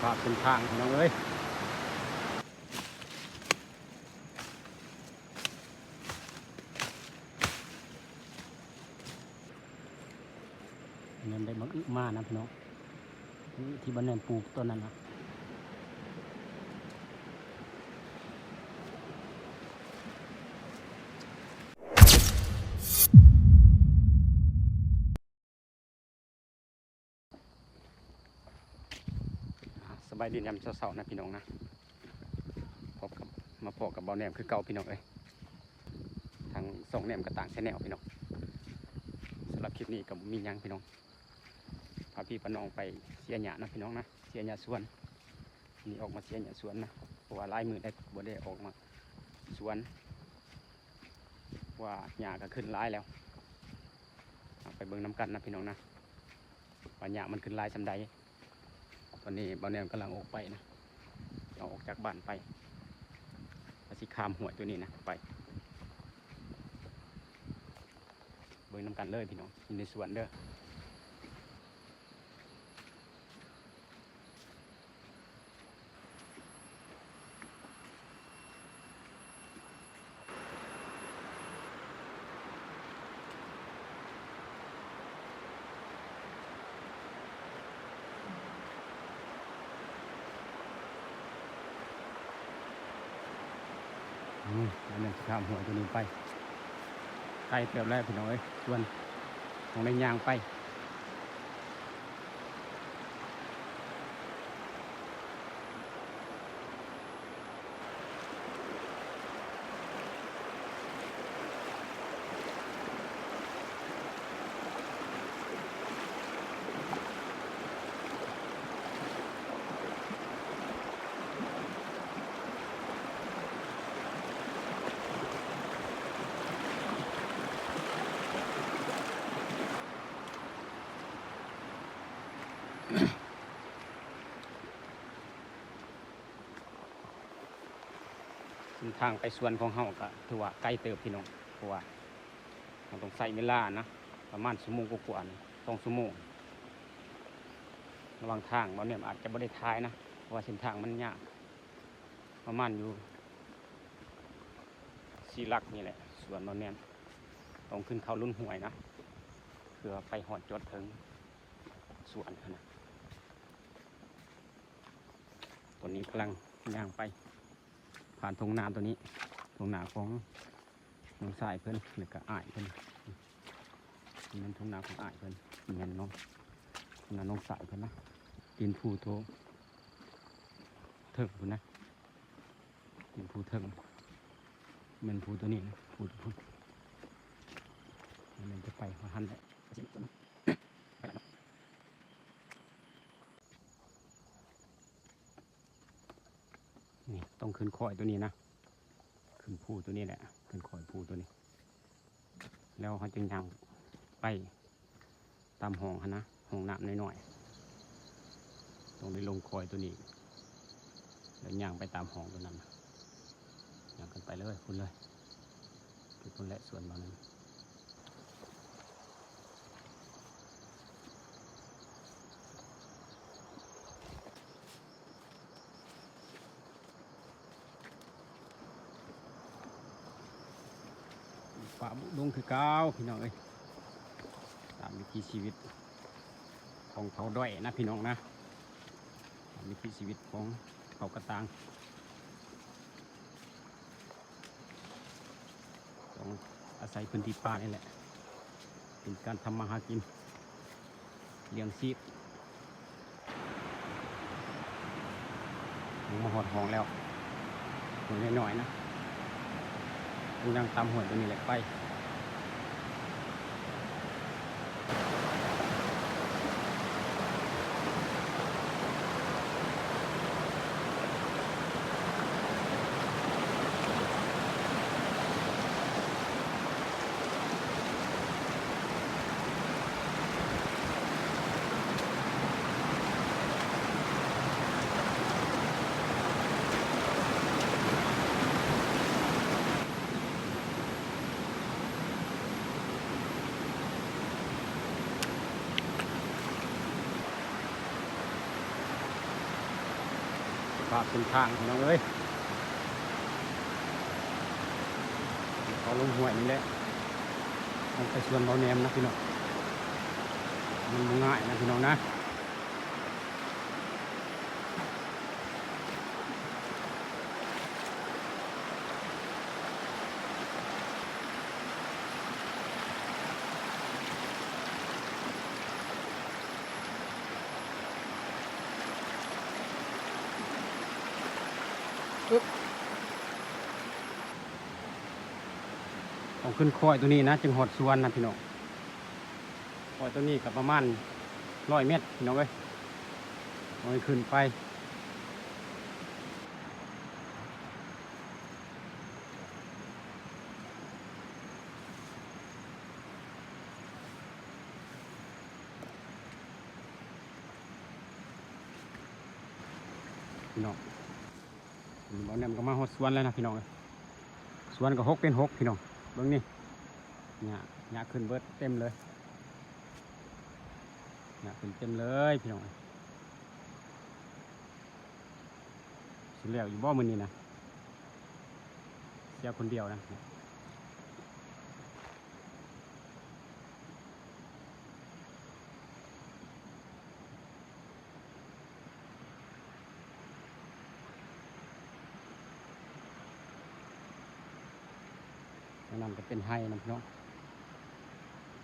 ภาพเป็นทางพี่น้องเอ้ยเงินได้มักอึมากนะพี่น้องที่บ้านแนนปลูกต้นนั้นนะ บายดียามเช้าๆนะพี่น้องนะพบกับมาพบกับเบาแหนมคือเก่าพี่น้องเอ้ยทางสองแหนมกระต่างแชนแนลพี่น้องสำหรับคลิปนี้ก็บ่มียังพี่น้องพาพี่ปน้องไปเสียหยานะพี่น้องนะเสียหยาสวนนี่ออกมาเสียหยาสวนนะเพราะว่าลายมือได้บ่ได้ออกมาสวน ว่าหญ้าก็ขึ้นลายแล้วไปเบิ่งน้ำกันนะพี่น้องนะว่าหญ้ามันขึ้นลายสำใด ตอนนี้บ่าวแนมกำลังออกไปนะเอาออกจากบ้านไปว่าสิคามห้วยตัวนี้นะไป เบิ้งน้ำกันเลยพี่น้องอยู่ในสวนเด้อ อืมแล้วเนี่ยข้ามหัวตัวนี้ไปไกลเติบแล้วพี่น้อยชวนของในยางไป ทางไปสวนของเฮาก็ถือว่าใกล้เติบพี่น้องเพราะว่าเราต้องใส่เวลานะประมาณชั่วโมงกว่าๆนี่สองชั่วโมงระหว่างทางเราเนี่ยอาจจะไม่ได้ท้ายนะเพราะว่าเส้นทางมันยากประมาณอยู่สีลักนี่แหละสวนเราเนี่ยต้องขึ้นเขาลุ่นห่วยนะเพื่อไปหอดจดถึงสวนนะ ตอนนี้กำลังย่างไป ผ่านทงนาตัวนี้ทงนาของน้องสายเพิ่นหรือก็อ้ายเพิ่นนี่นทงนาของอ้ายเพิ่นนี่นน้องทงนาน้องสายเพิ่นนะดินภูโทเถิงพุ่นะดินภูเถิงแมันภูตัวนี้นะภูตัวพุ่นมันจะไปหัวหันแหละไปแล้วนี่ต้อง ขึ้นคอยตัวนี้นะขึ้นผู้ตัวนี้แหละขึ้นคอยผู้ตัวนี้ แล้วเขาจึงยังไปตามห้องนะห้องน้ำน้อยๆตรงนี้ลงคอยตัวนี้แล้วย่างไปตามห้องตัวนั้นย่างกันไปเลยคุณเลยคือคนแหละส่วนบางนั้นป่าบุดงคือเก้าวพี่น้องเอ้ยตามวิถีชีวิตของเขาด้อยนะพี่น้องนะตามวิถีชีวิตของเขากระตางต้องอาศัยพื้นที่ป่านี่แหละ เป็นการทำมาหากินเลี้ยงชีพลงมาหอดห้องแล้วหัวน้อยๆนะยังตามหัวตัวนี้แหละไป ฝากเป็นทางน้องเอ้ยเขาลงห่วยนี่แหละมันไปชวนเราแนมนะพี่น้องมันง่ายนะพี่น้องนะ ต้องขึ้นคอยตัวนี้นะ จึงหอดสวนนะพี่น้องคอยตัวนี้กับประมาณร้อยเมตรพี่น้องเอ้ยเอาให้ขึ้นไปพี่น้องบอเนี่ยมันก็มาหอดสวนแล้วนะพี่น้องเอ้ยสวนก็หกเป็นหกพี่น้อง บิ้งนี่เนี่ยเนี่ยขึ้นเบิดเต็มเลยเนี่ยขึ้นเต็มเลยพี่น้องสิแล้วอยู่บ่อมือนี่นะเสียคนเดียวนะ ก็เป็นไฮนะพี่น้อง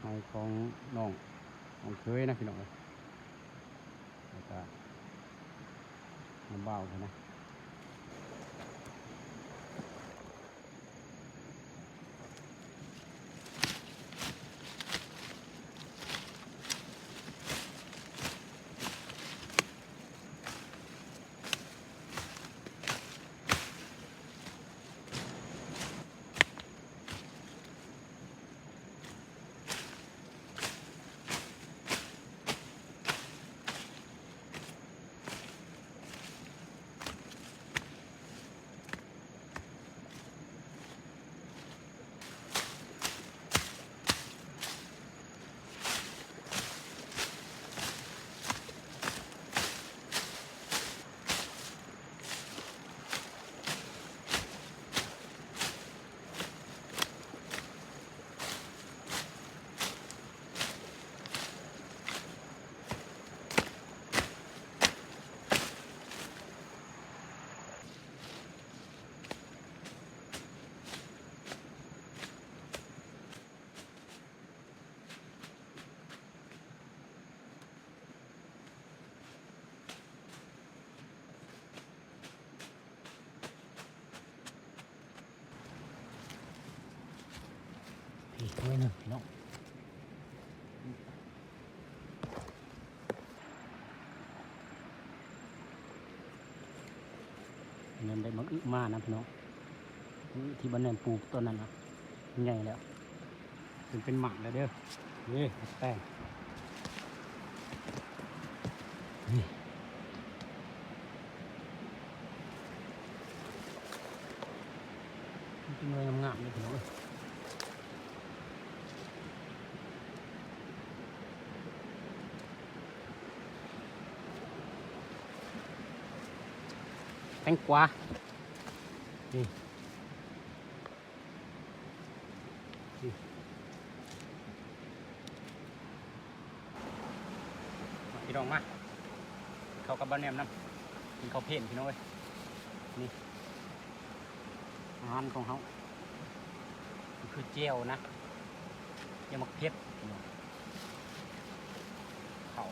ไฮของน้องน้องเคยนะพี่น้องเอ้ยแล้วก็น้ำเบาเท่านะ อีกถ้วยหนึ่งพี่น้องเงินได้มักอึมานะพี่น้องอึที่บ้านเนินปลูกต้นนั้นนะใหญ่แล้วเป็นเป็นหมักแล้วเด้อนี่แป้งนี่มันเป็นหน่วยงามๆเลยพี่น้อง แตงกวานี่นี่มาพี่น้องมาเขากับบ้านแนมน้ำกินข้าวเพ่นพี่น้องเอ้ยนี่อาหารของเขามันคือเจียวนะเจียวมักเพชรพี่น้องเขา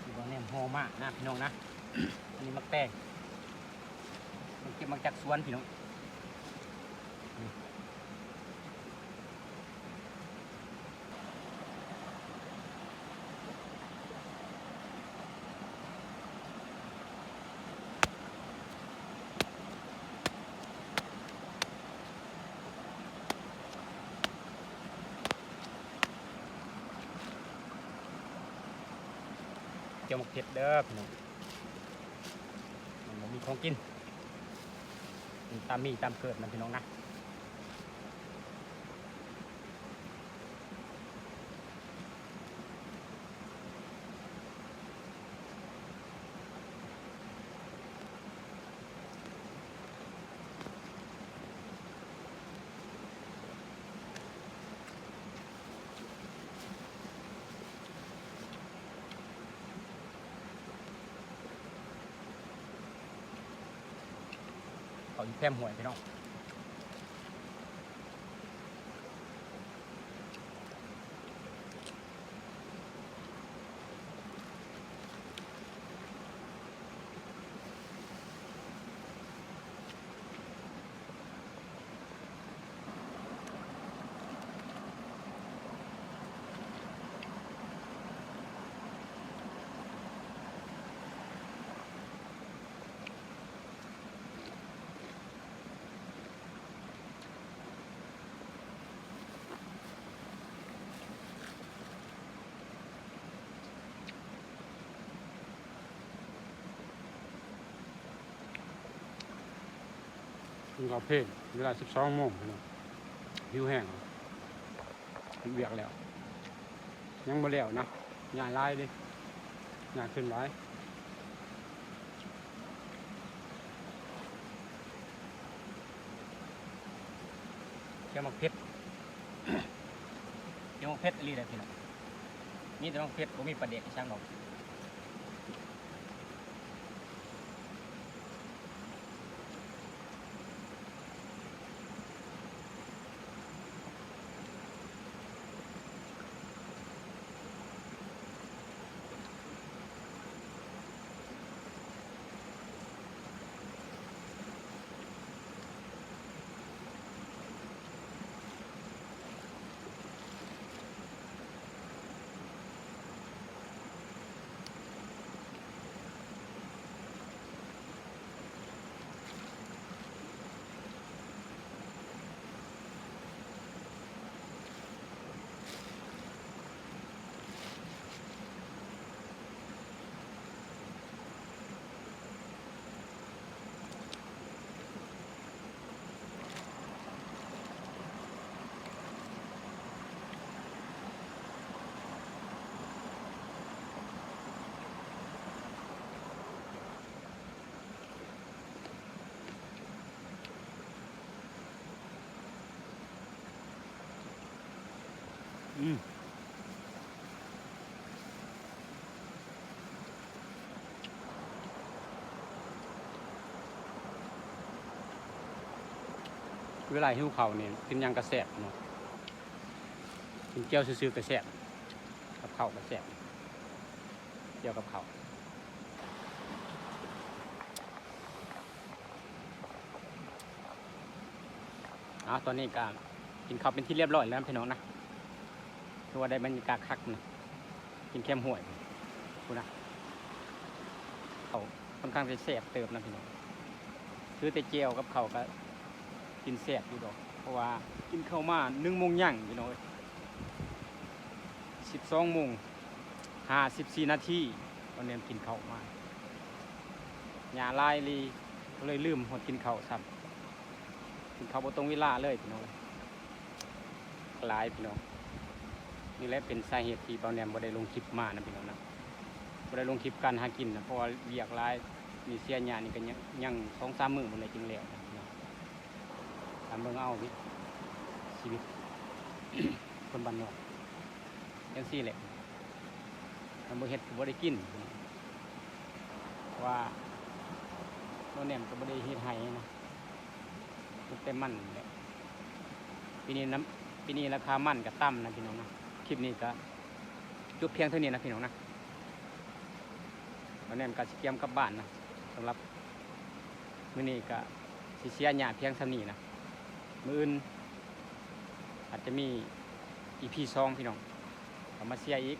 ที่บ้านแนมหอมากนะพี่น้องนะ อันนี้มักแตงมันเก็บมาจากสวนพี่น้องเจียวมักเผ็ดเด้อพี่น้อง ของกิน ตามมีตามเกิดมันพี่น้องนะ เขาอยู่แคมป์ห่วยพี่น้อง กินข้าเพลนเวลาสิบสองโมงน้องหิวแห้งเวียกแล้ว ยังบ่แล้วนะหญ้าลายดิหญ้าขึ้นหลายเจ้ามักเพชรเจ้ามักเพชรอะไรพี่น้องมีแต่มักเพชรผมมีประเด็กช่างหรอก อืมเวลาหิวเขาเนี่ยกินยังกระแสบเนาะกินเจียวซื่อๆกระแสบกับเข้ากระแสบเจียวกับเข้าอะตอนนี้ก็กินข้าวเป็นที่เรียบร้อยแล้วพี่น้องนะ คือว่าได้บรรยากาศคักนะกินเข้มห่วยคุณนะเขาค่อนข้างจะแสบเติมนะพี่น้องซื้อแต่เจลกับเขาก็กินแสบอยู่ดอก เพราะว่ากินข้าวมาหนึ่งโมงย่างพี่น้องสิบสองโมงห้าสิบสี่นาทีตอนนี้กินข้าวมาหยาลายลีก็เลยลืมหดกินข้าวซ้ำกินข้าวบนตรงเวลาเลยพี่น้องหลายพี่น้อง นี่แหละเป็นสาเหตุที่เบาแหนมบ่ได้ลงคลิปมานะพี่น้องนะบ่ได้ลงคลิปการหากินนะเพราะว่าเวียกหลายมีเสียหยานี่ก็ยังยังสองสามมื้อมันเลยจึงแล้วนะพี่น้องามเบิ่งเอาวิชีวิตคนบ้านนอกจังซี่แหละทำบ่เฮ็ดบ่ได้กิน ว่าเบาแหนมก็บ่ได้เฮ็ดให้นะแต่มันแหละปีนี้น้ำปีนี้ราคามันกับต่ำนะพี่น้องนะ คลิปนี้ก็จบเพียงเท่านี้นะพี่น้องนะวันนี้ก็สิเกียมกลับบ้านนะสำหรับมื้อนี้ก็สิเสียหยาเพียงเท่านี้นะมื้ออื่นอาจจะมีอีพีซองพี่น้องเอามาเสียอีก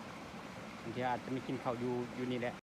บางทีอาจจะมีกินข้าวอยู่อยู่นี่แหละ